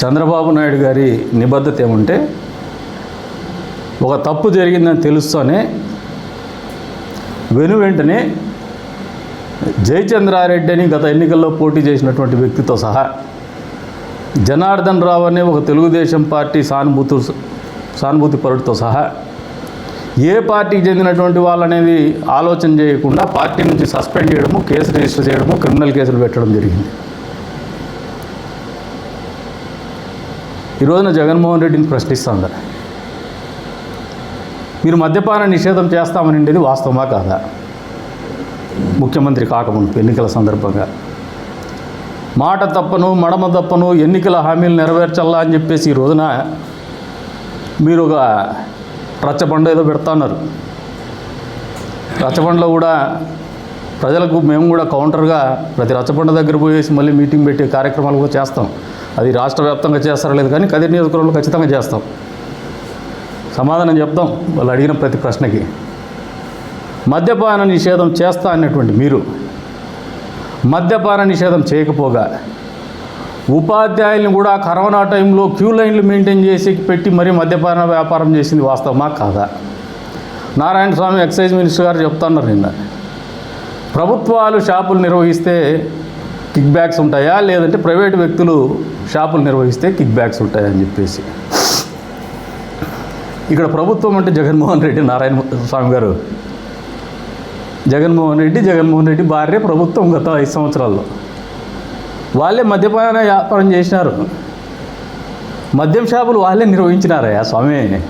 చంద్రబాబు నాయుడు గారి నిబద్ధత ఏమంటే ఒక తప్పు జరిగిందని తెలుస్తూనే వెను వెంటనే జయచంద్రారెడ్డి అని గత ఎన్నికల్లో పోటీ చేసినటువంటి వ్యక్తితో సహా జనార్దన్ రావు అనే ఒక తెలుగుదేశం పార్టీ సానుభూతు సానుభూతి పరుడితో సహా ఏ పార్టీకి చెందినటువంటి వాళ్ళనేది ఆలోచన చేయకుండా పార్టీ నుంచి సస్పెండ్ చేయడము కేసు రిజిస్టర్ చేయడము క్రిమినల్ కేసులు పెట్టడం జరిగింది. ఈ రోజున జగన్మోహన్ రెడ్డిని ప్రశ్నిస్తాం కదా మీరు మద్యపాన నిషేధం చేస్తామని ఉండేది వాస్తవమా కాదా? ముఖ్యమంత్రి కాకముందు ఎన్నికల సందర్భంగా. మాట తప్పను మడమ తప్పను ఎన్నికల హామీలు నెరవేర్చాలా అని చెప్పేసి ఈ రోజున మీరు ఒక రచ్చబండ ఏదో పెడతాన్నారు. రచ్చబండలో కూడా ప్రజలకు మేము కూడా కౌంటర్గా ప్రతి రచ్చబండ దగ్గర పోయేసి మళ్ళీ మీటింగ్ పెట్టే కార్యక్రమాలు కూడా చేస్తాం. అది రాష్ట్ర వ్యాప్తంగా చేస్తారో లేదు కానీ కదిరి నియోజకవర్గంలో ఖచ్చితంగా చేస్తాం. సమాధానం చెప్తాం. వాళ్ళు అడిగిన ప్రతి ప్రశ్నకి. మద్యపాన నిషేధం చేస్తా అన్నటువంటి మీరు మద్యపాన నిషేధం చేయకపోగా ఉపాధ్యాయులను కూడా కరోనా టైంలో క్యూ లైన్లు మెయింటైన్ చేసి పెట్టి మరీ మద్యపాన వ్యాపారం చేసింది వాస్తవమా కాదా? నారాయణ స్వామి ఎక్సైజ్ మినిస్టర్ గారు చెప్తున్నారు నిన్న. ప్రభుత్వాలు షాపులు నిర్వహిస్తే కిక్ బ్యాక్స్ ఉంటాయా? లేదంటే ప్రైవేట్ వ్యక్తులు షాపులు నిర్వహిస్తే కిక్ బ్యాక్స్ ఉంటాయని చెప్పేసి. ఇక్కడ ప్రభుత్వం అంటే జగన్మోహన్ రెడ్డి నారాయణ స్వామి గారు. జగన్మోహన్ రెడ్డి జగన్మోహన్ రెడ్డి భార్య ప్రభుత్వం గత ఐదు సంవత్సరాల్లో. వాళ్ళే మద్యపాన వ్యాపారం చేసినారు. మద్యం షాపులు వాళ్ళే నిర్వహించినారయ్యా స్వామి.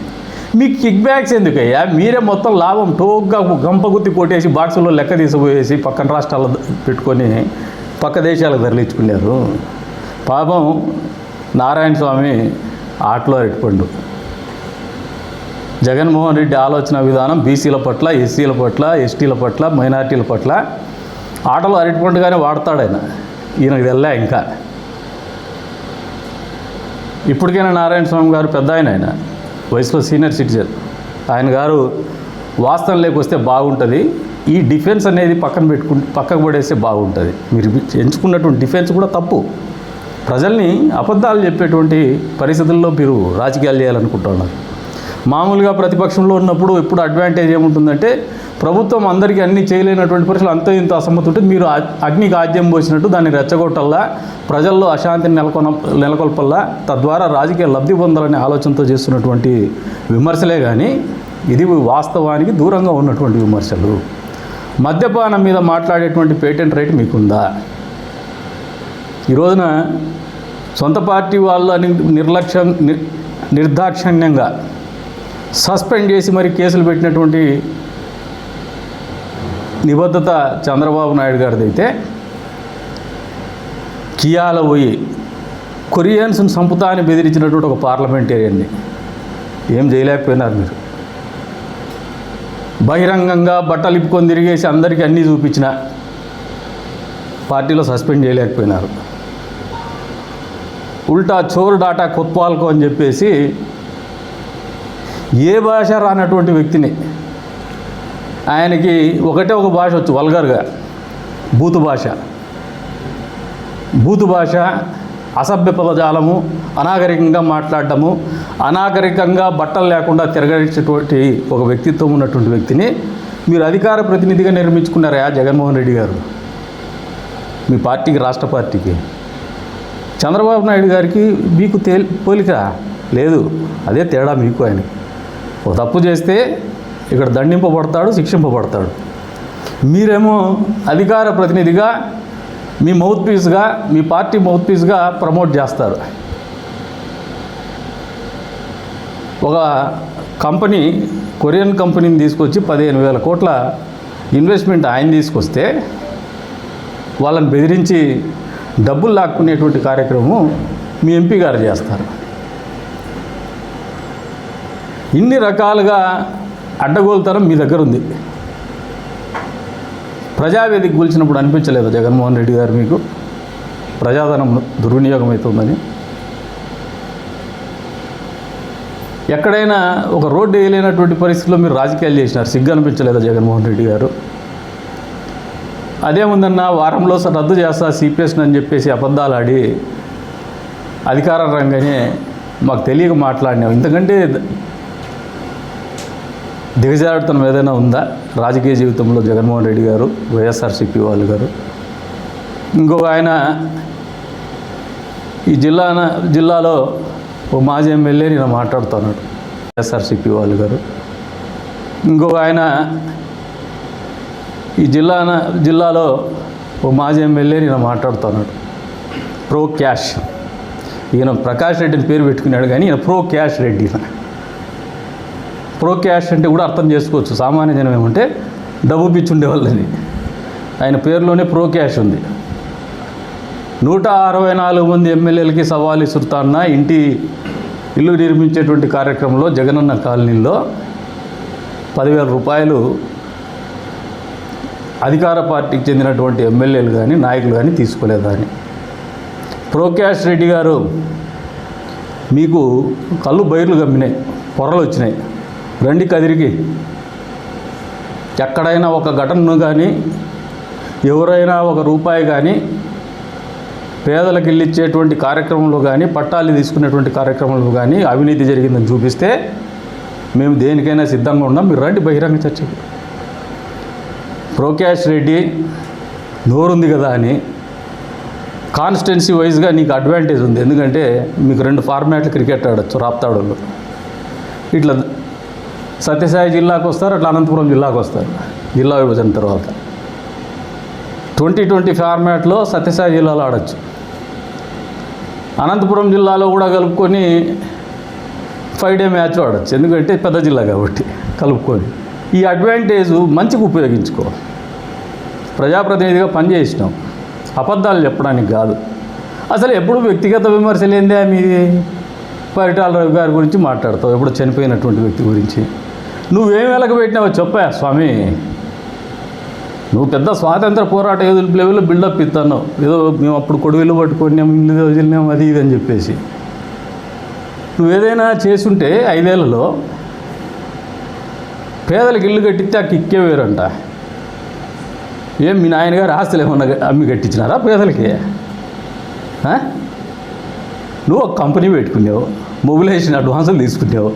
మీకు కిక్ బ్యాక్స్ ఎందుకయ్యా? మీరే మొత్తం లాభం టోగ్గా గంపగుత్తి కొట్టేసి బాక్సుల్లో లెక్క తీసిపోయేసి పక్కన రాష్ట్రాల్లో పెట్టుకొని పక్క దేశాలకు తరలించుకున్నారు. పాపం నారాయణ స్వామి ఆటలో అరటిపండు. జగన్మోహన్ రెడ్డి ఆలోచన విధానం బీసీల పట్ల ఎస్సీల పట్ల ఎస్టీల పట్ల మైనార్టీల పట్ల ఆటలు అరటిపండుగానే వాడతాడు ఆయన. ఈయనకు తెల్లా ఇంకా. ఇప్పటికైనా నారాయణ స్వామి గారు పెద్ద ఆయన ఆయన. వయసులో సీనియర్ సిటిజన్. ఆయన గారు వాస్తవం లేకొస్తే బాగుంటుంది. ఈ డిఫెన్స్ అనేది పక్కన పెట్టుకు పక్కకు పడేస్తే బాగుంటుంది. మీరు ఎంచుకున్నటువంటి డిఫెన్స్ కూడా తప్పు. ప్రజల్ని అబద్ధాలు చెప్పేటువంటి పరిస్థితుల్లో మీరు రాజకీయాలు చేయాలనుకుంటున్నారు. మామూలుగా ప్రతిపక్షంలో ఉన్నప్పుడు ఎప్పుడు అడ్వాంటేజ్ ఏముంటుందంటే ప్రభుత్వం అందరికీ అన్ని చేయలేనటువంటి పరిస్థితులు అంత ఇంత అసమ్మతి ఉంటుంది. మీరు అగ్నికి ఆద్యం పోసినట్టు దాన్ని రెచ్చగొట్టల్లా ప్రజల్లో అశాంతిని నెలకొన నెలకొల్పల్లా తద్వారా రాజకీయ లబ్ధి పొందాలనే ఆలోచనతో చేస్తున్నటువంటి విమర్శలే కానీ ఇది వాస్తవానికి దూరంగా ఉన్నటువంటి విమర్శలు. మద్యపానం మీద మాట్లాడేటువంటి పేటెంట్ రైట్ మీకుందా? ఈరోజున సొంత పార్టీ వాళ్ళని నిర్లక్ష్యం నిర్- నిర్దాక్షిణ్యంగా సస్పెండ్ చేసి మరి కేసులు పెట్టినటువంటి నిబద్ధత చంద్రబాబు నాయుడు గారిది అయితే కియాల పోయి కొరియన్స్ని సంపుతాన్ని బెదిరించినటువంటి ఒక పార్లమెంటేరియన్ని. ఏం చేయలేకపోయినారు మీరు? బహిరంగంగా బట్టలు ఇప్పుకొని తిరిగేసి అందరికీ అన్నీ చూపించిన. పార్టీలో సస్పెండ్ చేయలేకపోయినారు. ఉల్టా చోరు డాటా కొత్వాల్కో అని చెప్పేసి ఏ భాష రానటువంటి వ్యక్తిని ఆయనకి ఒకటే ఒక భాష వచ్చు వల్గర్గా. బూతు భాష. బూతు భాష అసభ్య పదజాలము అనాగరికంగా మాట్లాడటము అనాగరికంగా బట్టలు లేకుండా తిరగడించేటువంటి ఒక వ్యక్తిత్వం ఉన్నటువంటి వ్యక్తిని మీరు అధికార ప్రతినిధిగా నిర్మించుకున్నారా జగన్మోహన్ రెడ్డి గారు? మీ పార్టీకి రాష్ట్ర పార్టీకి? చంద్రబాబు నాయుడు గారికి మీకు తే పోలిక లేదు. అదే తేడా మీకు ఆయన ఒక తప్పు చేస్తే ఇక్కడ దండింపబడతాడు శిక్షింపబడతాడు. మీరేమో అధికార ప్రతినిధిగా మీ మౌత్ పీస్గా మీ పార్టీ మౌత్ పీస్గా ప్రమోట్ చేస్తారు. ఒక కంపెనీ కొరియన్ కంపెనీని తీసుకొచ్చి పదిహేను వేల కోట్ల ఇన్వెస్ట్మెంట్ ఆయన తీసుకొస్తే వాళ్ళని బెదిరించి డబ్బులు లాక్కునేటువంటి కార్యక్రమం మీ ఎంపీ గారు చేస్తారు. ఇన్ని రకాలుగా అడ్డగోలుతరం మీ దగ్గర ఉంది. ప్రజావేదిక కూల్చినప్పుడు అనిపించలేదు జగన్మోహన్ రెడ్డి గారు మీకు? ప్రజాధనం దుర్వినియోగం అవుతుందని. ఎక్కడైనా ఒక రోడ్డు వేయలేనటువంటి పరిస్థితిలో మీరు రాజకీయాలు చేసినారు. సిగ్గు అనిపించలేదా జగన్మోహన్ రెడ్డి గారు? అదేముందన్న వారంలో రద్దు చేస్తా సిపిఎస్ని అని చెప్పేసి అబద్ధాలు ఆడి అధికార రంగానే మాకు తెలియక మాట్లాడినాం ఎందుకంటే దిగజారుతనం ఏదైనా ఉందా? రాజకీయ జీవితంలో జగన్మోహన్ రెడ్డి గారు వైఎస్ఆర్సీపీ వాళ్ళు గారు. ఇంకొక ఆయన ఈ జిల్లా జిల్లాలో ఓ మాజీ ఎమ్మెల్యే నేను మాట్లాడుతున్నాడు. ఎస్ఆర్సిపి వాళ్ళు గారు. ఇంకొక ఆయన ఈ జిల్లా జిల్లాలో ఓ మాజీ ఎమ్మెల్యే నేను మాట్లాడుతున్నాడు. Pro cash. ఈయన ప్రకాష్ రెడ్డిని పేరు పెట్టుకున్నాడు కానీ ఈయన pro cash Reddy. Pro cash అంటే కూడా అర్థం చేసుకోవచ్చు. సామాన్య జనం ఏమంటే డబ్బు పిచ్చుండే వాళ్ళని ఆయన పేరులోనే ప్రో క్యాష్ ఉంది. నూట అరవై నాలుగు మంది ఎమ్మెల్యేలకి సవాలు ఇసురుతాన్న ఇంటి ఇల్లు నిర్మించేటువంటి కార్యక్రమంలో జగనన్న కాలనీలో పదివేల రూపాయలు అధికార పార్టీకి చెందినటువంటి ఎమ్మెల్యేలు కానీ నాయకులు కానీ తీసుకోలేదని ప్రోకాష్ రెడ్డి గారు మీకు కళ్ళు బయర్లు గమ్మినాయి పొరలు వచ్చినాయి. రండి కదిరికి. ఎక్కడైనా ఒక ఘటనను కానీ ఎవరైనా ఒక రూపాయి కానీ పేదలకు ఇల్లు ఇచ్చేటువంటి కార్యక్రమంలో కానీ పట్టాలు తీసుకునేటువంటి కార్యక్రమంలో కానీ అవినీతి జరిగిందని చూపిస్తే మేము దేనికైనా సిద్ధంగా ఉన్నాం. మీరు రండి బహిరంగ చర్చకు. ప్రోకాష్ రెడ్డి నోరుంది కదా అని కాన్స్టెన్సీ వైజ్గా నీకు అడ్వాంటేజ్ ఉంది. ఎందుకంటే మీకు రెండు ఫార్మాట్లు క్రికెట్ ఆడొచ్చు రాప్తాడులో. ఇట్లా సత్యసాయి జిల్లాకు వస్తారు అట్లా అనంతపురం జిల్లాకు వస్తారు జిల్లా విభజన తర్వాత. ట్వంటీ ట్వంటీ ఫార్మాట్లో సత్యసాయి జిల్లాలో ఆడచ్చు. అనంతపురం జిల్లాలో కూడా కలుపుకొని ఫైవ్ డే మ్యాచ్ ఆడొచ్చు. ఎందుకంటే పెద్ద జిల్లా కాబట్టి కలుపుకొని. ఈ అడ్వాంటేజ్ మంచిగా ఉపయోగించుకో ప్రజాప్రతినిధిగా పనిచేసినాం. అబద్ధాలు చెప్పడానికి కాదు. అసలు ఎప్పుడు వ్యక్తిగత విమర్శలు ఏందే మీది పరిటాల రవి గారి గురించి మాట్లాడతావు? ఎప్పుడు చనిపోయినటువంటి వ్యక్తి గురించి? నువ్వేం వెలకబెట్టినావో చెప్పా స్వామి. నువ్వు పెద్ద స్వాతంత్ర పోరాట యోధుల లెవెల్లో బిల్డప్ ఇస్తాను ఏదో మేము అప్పుడు కొడువెళ్ళు పట్టుకున్నాం ఇల్లు వదిలినాం అది ఇది అని చెప్పేసి. నువ్వు ఏదైనా చేసుంటే ఐదేళ్ళలో పేదలకు ఇల్లు కట్టిస్తే ఆ కిక్కే వేరంట. ఏం మీ నాయనగారు ఆస్తులు ఏమన్నా అమ్మి కట్టించినారా పేదలకి? నువ్వు ఒక కంపెనీ పెట్టుకున్నావు మొబిలైజేషన్ అడ్వాన్సులు తీసుకున్నావు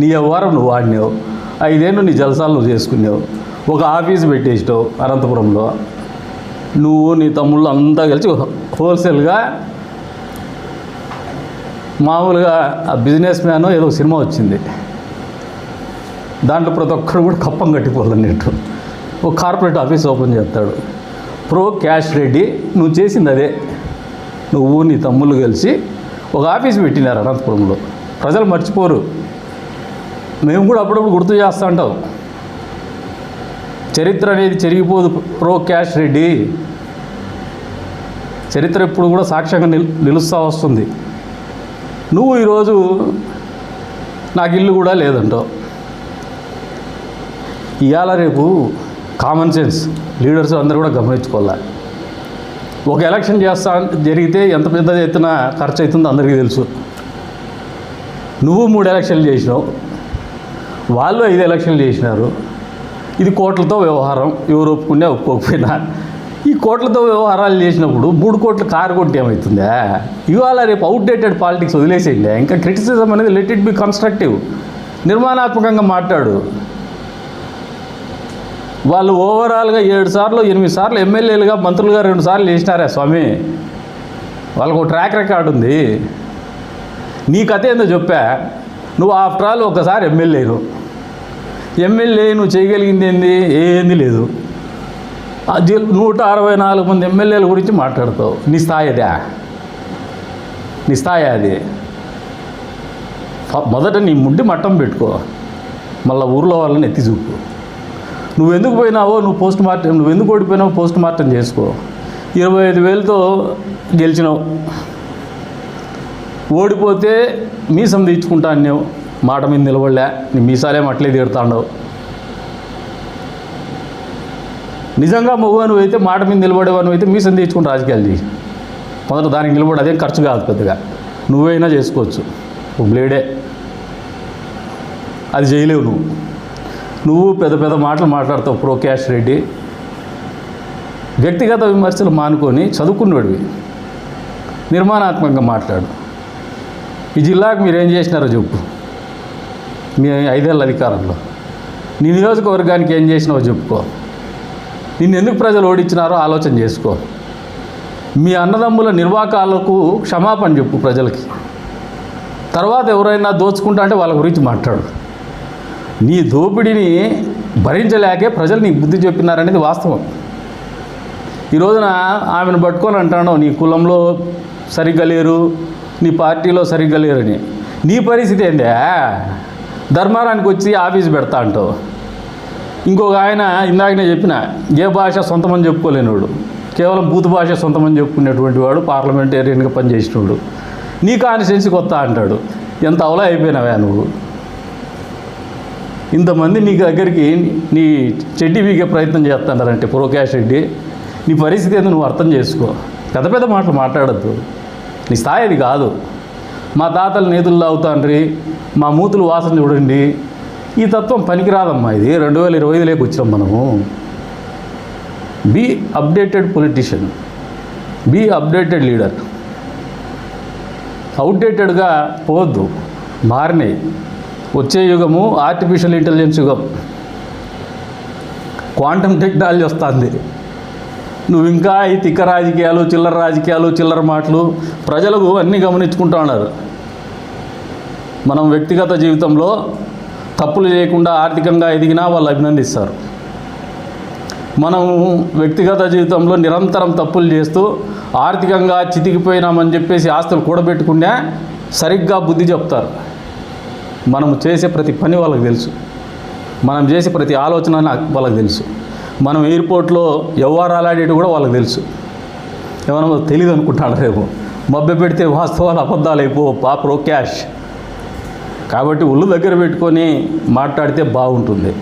నీ వ్యవహారం నువ్వు వాడినావు ఐదేళ్ళు నీ జలసాలు నువ్వు చేసుకున్నావు ఒక ఆఫీస్ పెట్టేసినావు అనంతపురంలో. నువ్వు నీ తమ్ముళ్ళు అంతా కలిసి హోల్సేల్గా మామూలుగా ఆ బిజినెస్ మ్యాన్ ఏదో సినిమా వచ్చింది. దాంట్లో ప్రతి ఒక్కరు కూడా కప్పం కట్టిపోవాలన్నట్టు ఒక కార్పొరేట్ ఆఫీస్ ఓపెన్ చేస్తాడు. ప్రో క్యాష్ రెడ్డి నువ్వు చేసింది అదే. నువ్వు నీ తమ్ముళ్ళు కలిసి ఒక ఆఫీస్ పెట్టినారు అనంతపురంలో. ప్రజలు మర్చిపోరు. మేము కూడా అప్పుడప్పుడు గుర్తు చేస్తూ ఉంటాం. చరిత్ర అనేది చెరిగిపోదు ప్రో క్యాష్ రెడ్డి. చరిత్ర ఎప్పుడు కూడా సాక్ష్యంగా నిల్ నిలుస్తూ వస్తుంది. నువ్వు ఈరోజు నాకు ఇల్లు కూడా లేదంటావు. ఇవాళ రేపు కామన్ సెన్స్ లీడర్స్ అందరూ కూడా గమనించుకోవాలి? ఒక ఎలక్షన్ చేస్తా జరిగితే ఎంత పెద్ద ఎత్తున ఖర్చు అవుతుందో అందరికీ తెలుసు. నువ్వు మూడు ఎలక్షన్లు చేసినావు. వాళ్ళు ఐదు ఎలక్షన్లు చేసినారు. ఇది కోట్లతో వ్యవహారం. ఎవరు ఒప్పుకునే ఒప్పుకోకపోయినా. ఈ కోట్లతో వ్యవహారాలు చేసినప్పుడు మూడు కోట్ల కారు కొట్టి ఏమవుతుందా ఇవాళ రేపు అవుట్డేటెడ్ పాలిటిక్స్ వదిలేసేయండి. ఇంకా క్రిటిసిజం అనేది లెట్ ఇట్ బి కన్స్ట్రక్టివ్ నిర్మాణాత్మకంగా మాట్లాడు. వాళ్ళు ఓవరాల్గా ఏడు సార్లు ఎనిమిది సార్లు ఎమ్మెల్యేలుగా మంత్రులుగా రెండు సార్లు చేసినారా స్వామి. వాళ్ళకు ఒక ట్రాక్ రికార్డ్ ఉంది. నీ కథ ఏందో చెప్పా. నువ్వు ఆఫ్టర్ ఆల్ ఒకసారి ఎమ్మెల్యేను ఎమ్మెల్యే నువ్వు చేయగలిగింది ఏంది? ఏంది లేదు. నూట అరవై నాలుగు మంది ఎమ్మెల్యేల గురించి మాట్లాడతావు. నీ స్థాయిదా నీ స్థాయి అది. మొదట నీ ముండి మట్టం పెట్టుకో. మళ్ళీ ఊర్లో వాళ్ళని ఎత్తి చూపు. నువ్వు ఎందుకు పోయినావో నువ్వు పోస్ట్ మార్టం నువ్వు ఎందుకు ఓడిపోయినావో పోస్ట్ మార్టం చేసుకో. ఇరవై ఐదు వేలతో గెలిచినావు. ఓడిపోతే మీసం తీర్చుకుంటా అన్నావు. మాట మీద నిలబడలే నీ మీసాలేం అట్లే తీరుతాండవు. నిజంగా మగవాను అయితే మాట మీద నిలబడేవాను అయితే మీసం తీర్చుకుని రాజకీయాలు చేయి. మొదట దానికి నిలబడి అదేం ఖర్చు కాదు పెద్దగా. నువ్వైనా చేసుకోవచ్చు. ఒక బ్లేడే. అది చేయలేవు నువ్వు. నువ్వు పెద్ద పెద్ద మాటలు మాట్లాడతావు ప్రోకాష్ రెడ్డి. వ్యక్తిగత విమర్శలు మానుకొని చదువుకున్నవాడివి నిర్మాణాత్మకంగా మాట్లాడు. ఈ జిల్లాకు మీరు ఏం చేసినారో చెప్పు. మీ ఐదేళ్ళ అధికారంలో. నీ నియోజకవర్గానికి ఏం చేసినావో చెప్పుకో. నిన్ను ఎందుకు ప్రజలు ఓడించినారో ఆలోచన చేసుకో. మీ అన్నదమ్ముల నిర్వాకాలకు క్షమాపణ చెప్పు ప్రజలకి. తర్వాత ఎవరైనా దోచుకుంటా అంటే వాళ్ళ గురించి మాట్లాడు. నీ దోపిడీని భరించలేకే ప్రజలు నీకు బుద్ధి చెప్పినారనేది వాస్తవం. ఈ రోజున ఆమెను పట్టుకొని అంటాను నీ కులంలో సరిగ్గా లేరు నీ పార్టీలో సరిగ్గా లేరని. నీ పరిస్థితి ఏందే? ధర్మారానికి వచ్చి ఆఫీస్ పెడతా అంటావు. ఇంకొక ఆయన ఇందాకనే చెప్పిన ఏ భాష సొంతమని చెప్పుకోలేనివాడు కేవలం బూత్ భాష సొంతమని చెప్పుకునేటువంటి వాడు పార్లమెంటేరియన్గా పనిచేసినవాడు నీ కాన్స్టిట్యున్సీకి కొత్త అంటాడు. ఎంత అవలా అయిపోయినావా నువ్వు. ఇంతమంది నీ దగ్గరికి నీ చెడ్డి వీగే ప్రయత్నం చేస్తున్నారంటే ప్రోకాష్ రెడ్డి నీ పరిస్థితి ఏందో నువ్వు అర్థం చేసుకో. పెద్ద పెద్ద మాటలు మాట్లాడద్దు. నీ స్థాయి అది కాదు. మా తాతలు నేతులు అవుతాండ్రి మా మూతులు వాసన చూడండి. ఈ తత్వం పనికిరాదమ్మా ఇది. రెండు వేల ఇరవై ఐదులోకి వచ్చినాం మనము. Be updated politician be updated leader అవుట్డేటెడ్గా పోవద్దు. మారినాయి వచ్చే యుగము ఆర్టిఫిషియల్ ఇంటెలిజెన్స్ యుగం. క్వాంటమ్ టెక్నాలజీ వస్తుంది. నువ్వు ఇంకా ఈ తిక్క రాజకీయాలు చిల్లర రాజకీయాలు చిల్లర మాటలు ప్రజలకు అన్నీ గమనించుకుంటా ఉన్నారు. మనం వ్యక్తిగత జీవితంలో తప్పులు చేయకుండా ఆర్థికంగా ఎదిగినా వాళ్ళు అభినందిస్తారు. మనం వ్యక్తిగత జీవితంలో నిరంతరం తప్పులు చేస్తూ ఆర్థికంగా చితికిపోయినామని చెప్పేసి ఆస్తులు కూడబెట్టుకునే సరిగ్గా బుద్ధి చెప్తారు. మనం చేసే ప్రతి పని వాళ్ళకి తెలుసు. మనం చేసే ప్రతి ఆలోచన నాకు వాళ్ళకి తెలుసు. మనం ఎయిర్పోర్ట్లో ఎవరు అలాడేటి కూడా వాళ్ళకి తెలుసు. ఏమైనా తెలియదు అనుకుంటాడు రేపు? మభ్య పెడితే వాస్తవాలు అబద్ధాలు అయిపో పాప్రో క్యాష్. కాబట్టి ఒళ్ళు దగ్గర పెట్టుకొని మాట్లాడితే బాగుంటుంది.